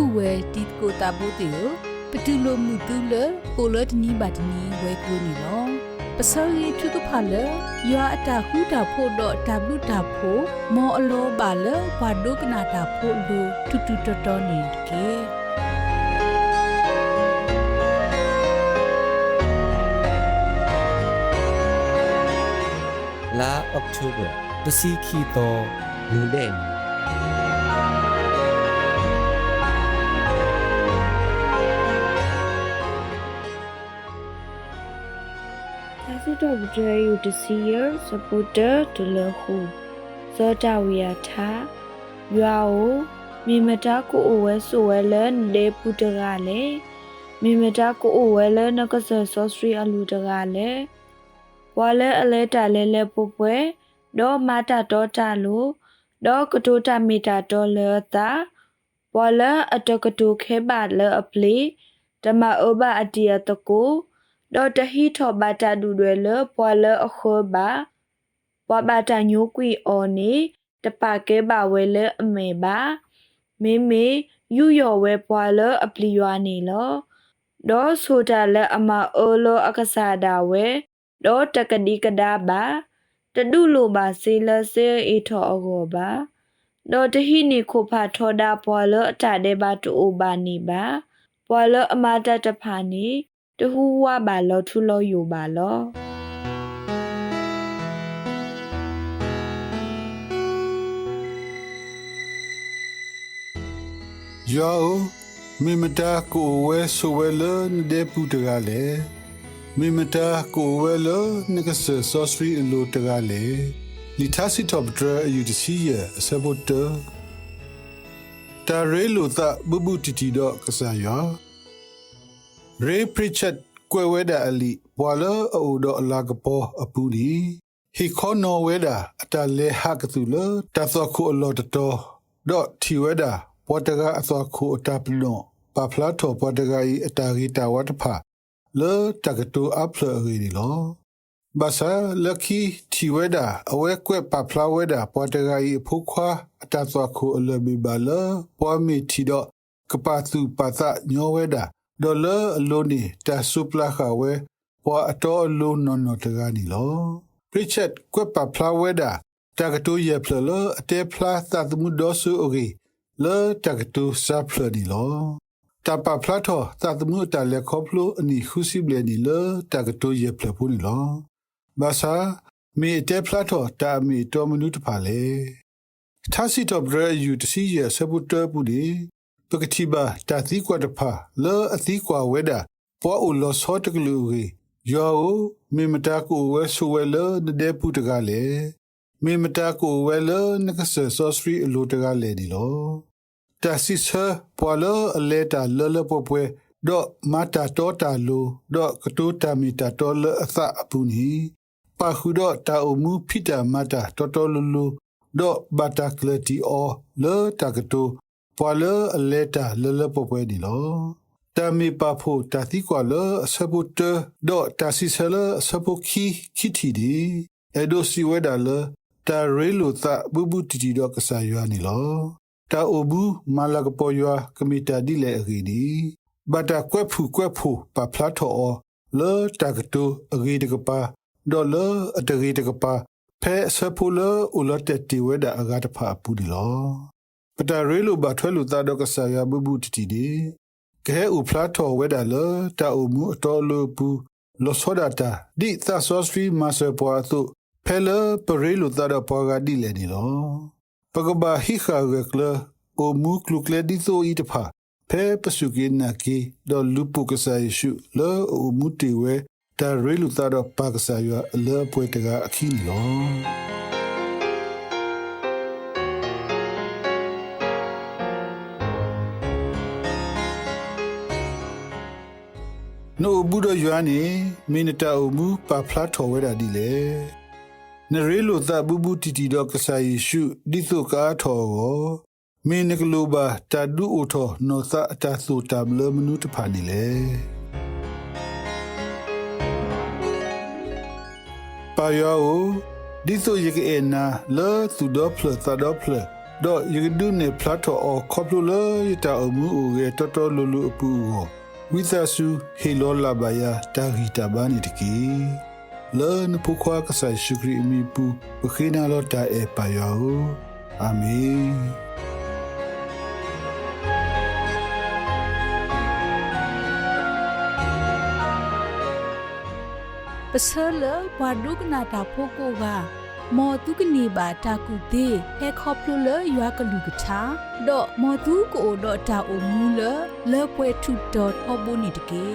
ဥဝဲတီကိုတာဘိုတေယပတူလိုမှုတူလကိုလတ်နီဘတ်နီဝဲကူနီလောပစောရီထုကဖာလရွာအတာဟူတာဖို့တော့တဘလူတာဖို့မောအလောပါလဝါဒုကနာတာဖို့လူတူတူတော်တော်နေကေ la october to see ki to nu den ဒါစစ်တော့ဘဒရယူတစီယစပုတ်တာဒလဟုဇောတာဝီယာသာရွာကိုမိမတာကိုအဝဲဆိုဝဲလဲ လေပူတကလေမိမတာကိုအဝဲလဲနကဆဆောစထရီအလူတကလေဝါလဲအလဲတာလဲလဲပပွဲဒေါ်မာတာဒေါ်တာလိုဒေါ်ကတိုတာမီတာဒေါ်လဲတာဝါလဲအတက တိုခဲပါလဲအပလီတမအဘအတီယတကိုဒေါ်တဟီထောဘာတာဒူတွေလပွာလအခုဘာပွာဘာတာညိုကွီအော်နေတပါကဲပါဝဲလအမေပါမေမေယူယော်ဝဲပွာလအပလီယွာနေလောဒေါ်ဆိုတာလအမအိုလောအကစားတာဝဲဒေါ်တကတိကဒါပါတဒုလိုပါစေလစေအေထောအကောပါဒေါ်တဟိနေခိုဖာထောဒါပွာလအတာတဲ့ပါတူဘာနေပါပွာလအမတတဖာနေ တဟူဝဘာလောထူလောယူပါလောယောမိမတာကိုဝဲဆိုဝဲလနဒေပူတကလေမိမတာကိုဝဲလနကဆဆောစထရီလိုတကလေလီတာစီတော့ဒရယူဒီစီယဆဘတ်တာရဲလိုတာဘဘူတီတီတော့ကစားယော ရေပရိချက်ကွယ်ဝဲတာအလီဘွာလအိုတော့အလာကပေါ်အပူဒီဟီခေါနော်ဝဲတာအတလဲဟာကတူလတသောခုအလောတတော်တော့ထီဝဲတာပေါ်တကအသောခုအတပလွန်ပါဖလာထောပေါ်တကဤအတာဂီတာဝတ်ဖာလေတကတူအဖလရီဒီလောဘာသာလကီတီဝဲတာအဝဲကွက်ပါဖလာဝဲတာပေါ်တကဤဖုခွာအတသောခုအလဘီဘာလပေါ်မီတီတော့ကပသူပသညောဝဲတာ ဒေါ်လာအလုံးနေတာဆုပလာခဝဲပေါ်အတော်အလုံးနော်နော်တကနီလောရစ်ချက်ကွက်ပါဖလာဝဲတာတကတူရဖလလအတေဖလာသတ်မှုဒေါ်ဆူအိုဂီလေတကတူဆပ်ဖလဒီလောတပပလာထောသတ်မှုတလေခေါပလိုအနီခုစီဘလေနီလေတကတူရဖလပူနီလောဘာသာမီတေဖလာထောတာမီတော်မနုတဖာလေသာစီတော့ဘရယူတစီရဆပုတပူဒီ ပကတိဘာတာသီကွာတဖာလေအသီကွာဝဲတာပေါ်အလောစောတကလူကြီးယောမေမတာကိုဝဲဆူဝဲလေဒေပူတကလေမေမတာကိုဝဲလေနကဆဆောစထရီအလိုတကလေဒီလောတာစီဆာပွာလအလေတာလလပပွဲဒေါမတာတောတာလိုဒေါကတိုတာမီတာတော်လအသအပူနီပါခုဒေါတာအမှုဖိတာမတာတော်တော်လူလူဒေါဘတာကလတီအောလေတာကတို ပွာလအလေတာလလပပွဲဒီလောတာမီပါဖို့တာတိကွာလအစပုတဒေါတာစီဆလအစပုခီခီတီဒီအဒိုစီဝဲဒါလတာရေလိုသဘူဘူတီတီတော့ကစားရွာနေလောတာအိုဘူးမာလကပေါ်ရွာကမီတာဒီလေအဂီဒီဘတာကွက်ဖူကွက်ဖူပါဖလာထောလောတကတူအဂီတကပါဒေါ်လာအတဂီတကပါဖဲဆပူလဥလတက်တီဝဲဒါအဂါတဖာပူဒီလောပ တာရေလိုဘာထွဲလူသားတော့ကစားရဘူဘူတီတီဒီကဲဥဖလာထောဝဲဒါလတာအိုမူအတော်လိုပူလောစောဒတာဒီသဆောစဖီမဆပွားသူဖဲလပရေလူသားတော့ပေါ်ကဒီလေနီလောပကဘာဟိခါဝက်ကလအိုမူကလုကလေဒီဆိုဤတဖာဖဲပစုကိနာကီဒေါ်လူပုကဆာယရှုလောအိုမူတီဝဲတာရေလူသားတော့ပါကဆာယအလပွဲတကအခီလော နိုဘူဒယွာနီမီနတာအမှုပါဖလာထော်ဝဲတာဒီလေနရေလိုသဘူဘူတီတီတော့ကဆာယရှုဒီသုကာထော်ကိုမင်းနကလိုဘာတဒူအိုထောနောသအတသုတဘလမနုတဖာနီလေပါယောဒီဆိုယကေနာလောသူဒပလသဒပလတော့ယကဒုနေဖလာတော့အခေါပလိုလေတာအမှုအိုရဲ့တော်တော်လူလူအပူကို ဝိသဆူဟေလောလာဘယာတာဂီတာဘာနီတကီလောနပုခွာကဆာရှုခရီမီပူပခိနာလောတာအေပါယောအာမင်ပစလဘွာဒုကနာတာဖိုကိုက မော်တုကနေပါတာကူတေဟဲခေါပလိုလရွာကလူကထာဒေါ်မော်တုကိုဒေါ်တာအိုမူလလေပွဲထုဒေါ်ဟောဘိုနီတကေ